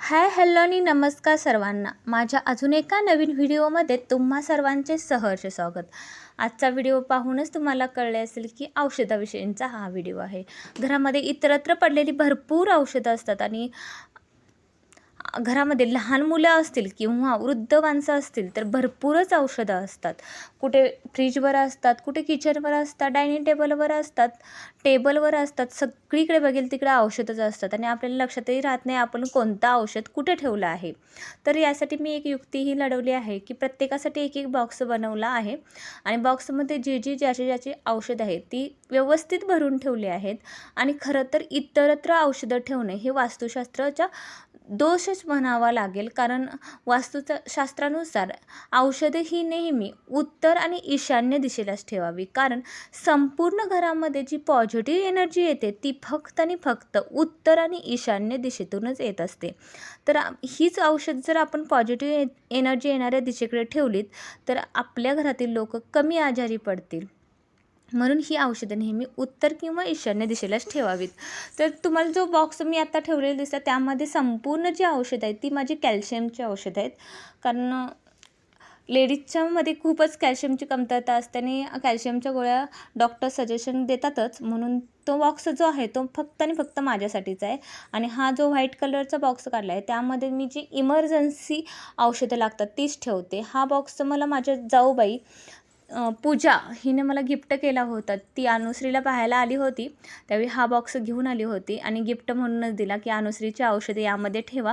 Hi hello आणि नमस्कार सर्वांना. माझ्या अजून एका नवीन व्हिडिओमध्ये तुम्हा सर्वांचे सहर्ष स्वागत. आजचा व्हिडिओ पाहूनच तुम्हाला कळले असेल की औषधाविषयींचा हा व्हिडिओ आहे. घरामध्ये इतरत्र पडलेली भरपूर औषधं असतात आणि घरामध्ये लहान मुलं असतील किंवा वृद्ध माणसं असतील तर भरपूरच औषधं असतात. कुठे फ्रीजवर असतात कुठे किचनवर असतात डायनिंग टेबलवर असतात टेबलवर असतात सगळीकडे बघेल तिकडे औषधंच असतात. आणि आपल्याला लक्षातही राहत नाही आपण कोणतं औषध कुठे ठेवलं आहे. तर यासाठी मी एक युक्तीही लढवली आहे की प्रत्येकासाठी एक एक बॉक्स बनवला आहे. आणि बॉक्समध्ये जी जी ज्याची ज्याची औषध आहेत ती व्यवस्थित भरून ठेवली आहेत. आणि खरं तर इतरत्र औषधं ठेवणे हे वास्तुशास्त्राच्या दोषच म्हणावा लागेल. कारण वास्तूच्या शास्त्रानुसार औषधे ही नेहमी उत्तर आणि ईशान्य दिशेलाच ठेवावी. कारण संपूर्ण घरामध्ये जी पॉझिटिव्ह एनर्जी येते ती फक्त आणि फक्त उत्तर आणि ईशान्य दिशेतूनच येत असते. तर हीच औषध जर आपण पॉझिटिव्ह एनर्जी येणाऱ्या दिशेकडे ठेवलीत तर आपल्या घरातील लोक कमी आजारी पडतील. म्हणून ही औषधं नेहमी उत्तर किंवा ईशान्य दिशेलाच ठेवावीत. तर तुम्हाला जो बॉक्स मी आता ठेवलेला दिसला त्यामध्ये संपूर्ण जी औषधं आहेत ती माझी कॅल्शियमची औषधं आहेत. कारण लेडीजच्यामध्ये खूपच कॅल्शियमची कमतरता असते आणि कॅल्शियमच्या गोळ्या डॉक्टर सजेशन देतातच. म्हणून तो बॉक्स जो आहे तो फक्त आणि फक्त माझ्यासाठीच आहे. आणि हा जो व्हाईट कलरचा बॉक्स काढला आहे त्यामध्ये मी जी इमर्जन्सी औषधं लागतात तीच ठेवते. हा बॉक्स मला माझ्या जाऊबाई पूजा हिने मला गिफ्ट केला होता. ती अनुश्रीला पाहायला आली होती. त्यावेळी हा बॉक्स घेऊन आली होती आणि गिफ्ट म्हणूनच दिला की अनुश्रीची औषधे यामध्ये ठेवा.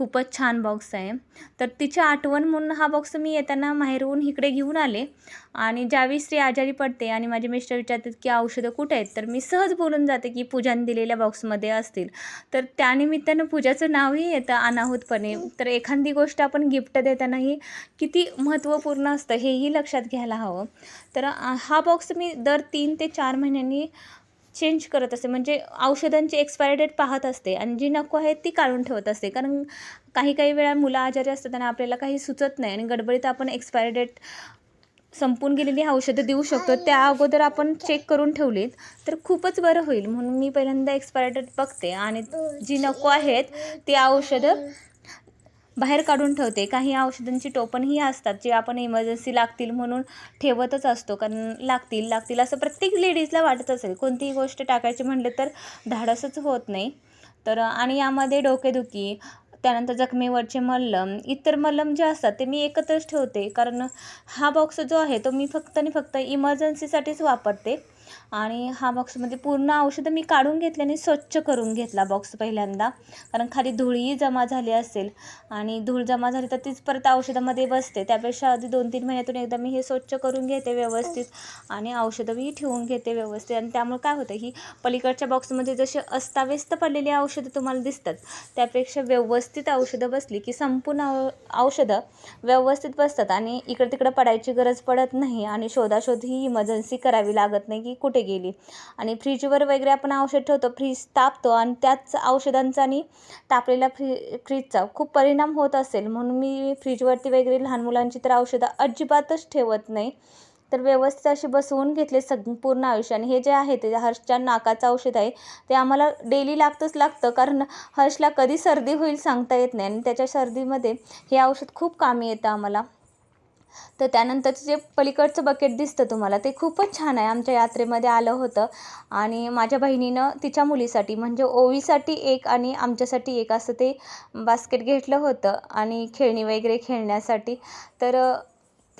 खूपच छान बॉक्स आहे. तर तिची आठवण म्हणून हा बॉक्स मी येताना माहेरहून इकडे घेऊन आले. आणि ज्यावेळी स्त्री आजारी पडते आणि माझे मिस्टर विचारतात की औषधं कुठे आहेत? तर मी सहज बोलून जाते की पूजाने दिलेल्या बॉक्समध्ये असतील. तर त्यानिमित्तानं पूजाचं नावही येतं अनाहूतपणे. तर एखादी गोष्ट आपण गिफ्ट देतानाही किती महत्त्वपूर्ण असतं हेही लक्षात घ्यायला हवं. तर हा बॉक्स मी दर तीन ते चार महिन्यांनी चेंज करत असते. म्हणजे औषधांची एक्सपायरी डेट पाहत असते आणि जी नको आहे ती काढून ठेवत असते. कारण काही काही वेळा मुलं आजारी असतात आणि आपल्याला काही सुचत नाही आणि गडबडीत आपण एक्सपायरी डेट संपून गेलेली औषधं देऊ शकतो. त्या अगोदर आपण चेक करून ठेवलीत तर खूपच बरं होईल. म्हणून मी पहिल्यांदा एक्सपायरी डेट बघते आणि जी नको आहेत ती औषधं बाहेर काढून ठेवते. काही औषधांची टोपणही असतात जे आपण इमर्जन्सी लागतील म्हणून ठेवतच असतो. कारण लागतील लागतील असं प्रत्येक लेडीजला वाटत असेल. कोणतीही गोष्ट टाकायची म्हटलं तर धाडसच होत नाही. तर आणि यामध्ये डोकेदुखी त्यानंतर जखमेवरचे मल्लम इतर मल्लम जे असतात ते मी एकत्रच ठेवते. कारण हा बॉक्स जो आहे तो मी फक्त आणि फक्त इमर्जन्सीसाठीच वापरते. आणि हा बॉक्समध्ये म्हणजे पूर्ण औषधं मी काढून घेतल्याने आणि स्वच्छ करून घेतला बॉक्स पहिल्यांदा. कारण खाली धुळीही जमा झाली असेल आणि धूळ जमा झाली तर तीच परत औषधामध्ये बसते. त्यापेक्षा आधी दोन तीन महिन्यातून एकदा मी हे स्वच्छ करून घेते व्यवस्थित आणि औषधंही ठेवून घेते व्यवस्थित. आणि त्यामुळे काय होतं ही पलीकडच्या बॉक्समध्ये जशी अस्ताव्यस्त पडलेली औषधं तुम्हाला दिसतात त्यापेक्षा व्यवस्थित औषधं बसली की संपूर्ण औषधं व्यवस्थित बसतात. आणि इकडं तिकडं पडायची गरज पडत नाही आणि शोधाशोध ही इमर्जन्सी करावी लागत नाही की कुठे गेली? आणि फ्रीजवर वगैरे आपण औषध ठेवतो फ्रीज तापतो आणि त्याच औषधांचा आणि तापलेल्या फ्री फ्रीजचा खूप परिणाम होत असेल. म्हणून मी फ्रीजवरती वगैरे लहान मुलांची तर औषधं अजिबातच ठेवत नाही. तर व्यवस्थित अशी बसवून घेतले संपूर्ण आयुष्य. आणि हे जे आहे ते हर्षच्या नाकाचं औषध आहे. ते आम्हाला डेली लागतंच लागतं. कारण हर्षला कधी सर्दी होईल सांगता येत नाही. आणि त्याच्या सर्दीमध्ये हे औषध खूप कामी येतं आम्हाला. तर त्यानंतरचं जे पलीकडचं बकेट दिसतं तुम्हाला ते खूपच छान आहे. आमच्या यात्रेमध्ये आलं होतं. आणि माझ्या बहिणीनं तिच्या मुलीसाठी म्हणजे ओवीसाठी एक आणि आमच्यासाठी एक असं ते बास्केट घेतलं होतं. आणि खेळणी वगैरे खेळण्यासाठी. तर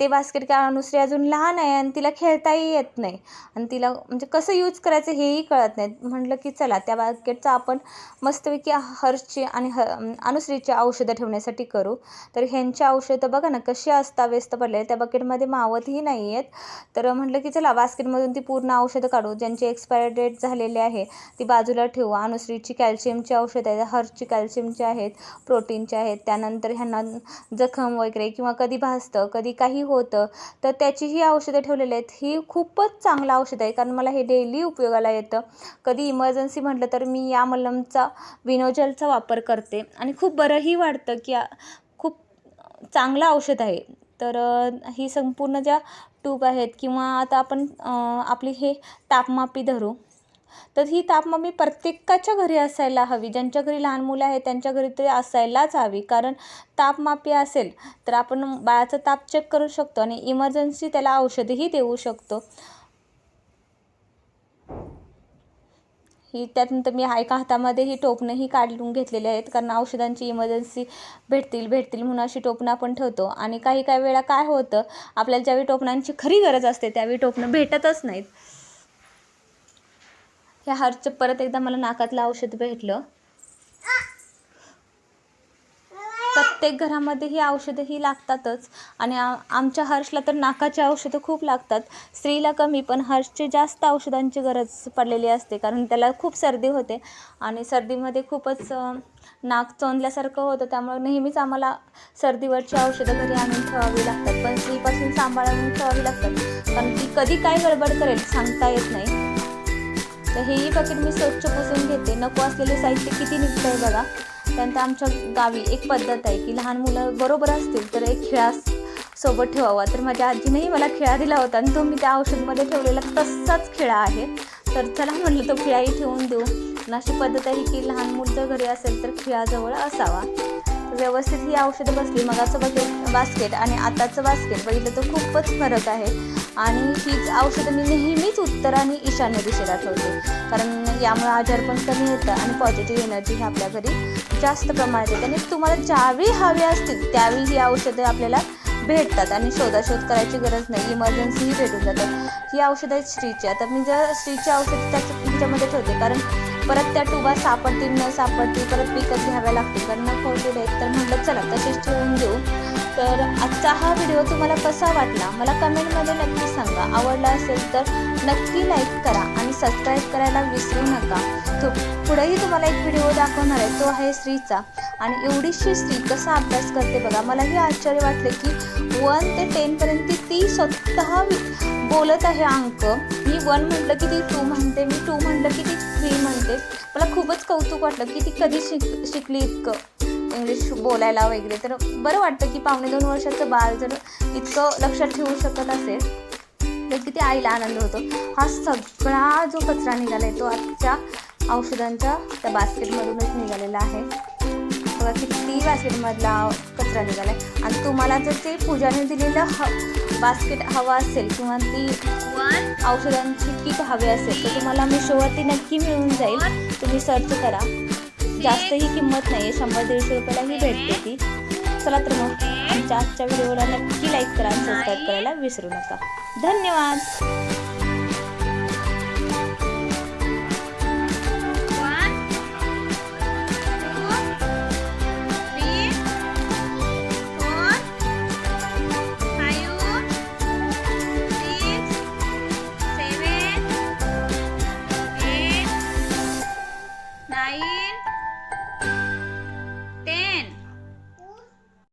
ते बास्केट का अनुश्री अजून लहान आहे आणि तिला खेळताही येत नाही. आणि तिला म्हणजे कसं यूज करायचं हेही कळत नाही. म्हटलं की चला त्या बास्केटचा आपण मस्तपैकी हर्षची आणि ह अनुश्रीची औषधं ठेवण्यासाठी करू. तर ह्यांची औषधं बघा ना कशी व्यस्त पडले त्या बकेटमध्ये मावतही नाही आहेत. तर म्हटलं की चला बास्केटमधून ती पूर्ण औषधं काढू. ज्यांची एक्सपायर डेट झालेली आहे ती बाजूला ठेवू. अनुश्रीची कॅल्शियमची औषधं आहेत हर्षची कॅल्शियमची आहेत प्रोटीनचे आहेत. त्यानंतर ह्यांना जखम वगैरे किंवा कधी भासतं कधी काही होतं. तर त्याची ही औषधं ठेवलेली आहेत. ही खूपच चांगलं औषध आहे. कारण मला हे डेली उपयोगाला येतं. कधी इमर्जन्सी म्हटलं तर मी या मलमचा विनोजलचा वापर करते. आणि खूप बरंही वाटतं की खूप चांगलं औषध आहे. तर ही संपूर्ण ज्या ट्यूब आहेत किंवा आता आपण आपली हे तापमापी धरू. तर ही तापमापी प्रत्येकाच्या घरी असायला हवी. ज्यांच्या घरी लहान मुलं आहेत त्यांच्या घरी ते असायलाच हवी. कारण तापमापी असेल तर आपण बाळाचा ताप चेक करू शकतो आणि इमर्जन्सी त्याला औषधही देऊ शकतो. ही त्यानंतर मी एका हातामध्ये ही टोपणंही काढून घेतलेली आहेत. कारण औषधांची इमर्जन्सी भेटतील भेटतील म्हणून अशी टोपणं आपण ठेवतो. आणि काही काही वेळा काय होतं आपल्याला ज्यावेळी टोपणांची खरी गरज असते त्यावेळी टोपणं भेटतच नाहीत. ह्या हर्षचं परत एकदा मला नाकातलं औषध भेटलं. प्रत्येक घरामध्ये ही औषधं ही लागतातच. आणि आमच्या हर्षला तर नाकाची औषधं खूप लागतात. स्त्रीला कमी पण हर्षची जास्त औषधांची गरज पडलेली असते कारण त्याला खूप सर्दी होते. आणि सर्दीमध्ये खूपच नाक चोंदल्यासारखं होतं त्यामुळे नेहमीच आम्हाला सर्दीवरची औषधं घरी आणून ठेवावी लागतात. पण स्त्रीपासून सांभाळून ठेवावी लागतात. कारण ती कधी काय गडबड करेल सांगता येत नाही. तर हेही बकेट मी स्वच्छ पुसून घेते. नको असलेले साहित्य किती निघतं आहे बघा. त्यानंतर आमच्या गावी एक पद्धत आहे की लहान मुलं बरोबर असतील तर एक खिळा सोबत ठेवावा. तर माझ्या आजीनेही मला खिळा दिला होता आणि तो मी त्या औषधमध्ये ठेवलेला तसाच खिळा आहे. तर चला म्हटलं तो खिळाही ठेवून देऊ. अशी पद्धत आहे की लहान मुलं जर घरी असेल तर खिळाजवळ असावा. व्यवस्थित ही औषधं बसली मगाचं बकेट बास्केट आणि आताचं बास्केट बघितलं तर खूपच फरक आहे. आणि हीच औषधं मी नेहमीच उत्तर आणि ईशान्य दिशेला ठेवते. कारण यामुळे आजार पण कमी येतं आणि पॉझिटिव्ह एनर्जी ही आपल्या घरी जास्त प्रमाणात येते. आणि तुम्हाला ज्यावेळी हवे असतील त्यावेळी ही औषधं आपल्याला भेटतात आणि शोधाशोध करायची गरज नाही. इमर्जन्सीही भेटून जातात ही औषधं आहेत स्त्रीची आता मी जर स्त्रीची औषधं त्याच्या ह्याच्यामध्ये ठेवते. कारण परत त्या टुबा सापडतील न सापडतील परत विकत घ्याव्या लागतील. कारण आहेत तर म्हटलं चला तसेच ठेवून देऊ तर आजचा हा व्हिडिओ तुम्हाला कसा वाटला? मला कमेंटमध्ये नक्की सांगा. आवडला असेल तर नक्की लाईक करा आणि सबस्क्राईब करायला विसरू नका. तो पुढेही तुम्हाला एक व्हिडिओ दाखवणार आहे. तो आहे स्त्रीचा आणि एवढीशी स्त्री कसा अभ्यास करते बघा. मलाही आश्चर्य वाटलं की वन ते टेनपर्यंत ती स्वतः बोलत आहे अंक. मी वन म्हटलं की ती टू म्हणते. मी टू म्हटलं की ती थ्री म्हणते. मला खूपच कौतुक वाटलं की ती कधी शिक शिकली इतकं. इंग्लिश बोलायला वगैरे तर बरं वाटतं की पावणे दोन वर्षाचं बाळ जर इतकं लक्षात ठेवू शकत असेल तर किती आईला आनंद होतो. हा सगळा जो कचरा निघाला आहे तो आजच्या औषधांच्या त्या बास्केटमधूनच निघालेला आहे. बघा किती बास्केटमधला कचरा निघाला आहे आणि तुम्हाला जर ते पूजाने दिलेलं ह बास्केट हवं असेल किंवा ती औषधांची किट हवी असेल तर तुम्हाला मिशोवरती नक्की मिळून जाईल. तुम्ही सर्च करा. जास्तही किंमत नाही. आहे शंभर दीडशे रुपयालाही भेटते ती. चला तर मग आमच्या आजच्या व्हिडिओला नक्की लाईक करा सबस्क्राईब करायला विसरू नका. धन्यवाद!